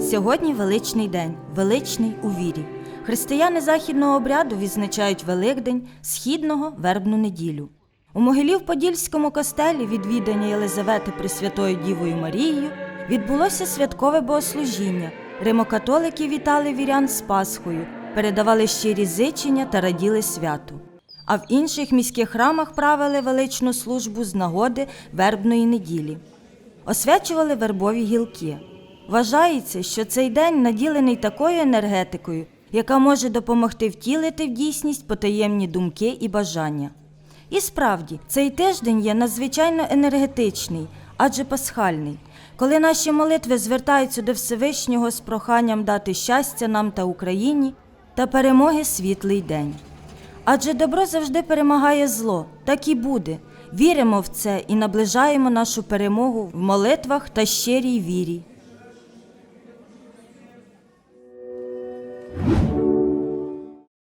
Сьогодні величний день, величний у вірі. Християни західного обряду відзначають Великдень, східного вербну неділю. У Могилів-Подільському костелі відвідання Єлизавети Пресвятою Дівою Марією відбулося святкове богослужіння. Римокатолики вітали вірян з Пасхою, передавали щирі зичення та раділи святу. А в інших міських храмах правили величну службу з нагоди вербної неділі освячували вербові гілки. Вважається, що цей день наділений такою енергетикою, яка може допомогти втілити в дійсність потаємні думки і бажання. І справді, цей тиждень є надзвичайно енергетичний, адже пасхальний, коли наші молитви звертаються до Всевишнього з проханням дати щастя нам та Україні та перемоги світлий день. Адже добро завжди перемагає зло, так і буде. Віримо в це і наближаємо нашу перемогу в молитвах та щирій вірі.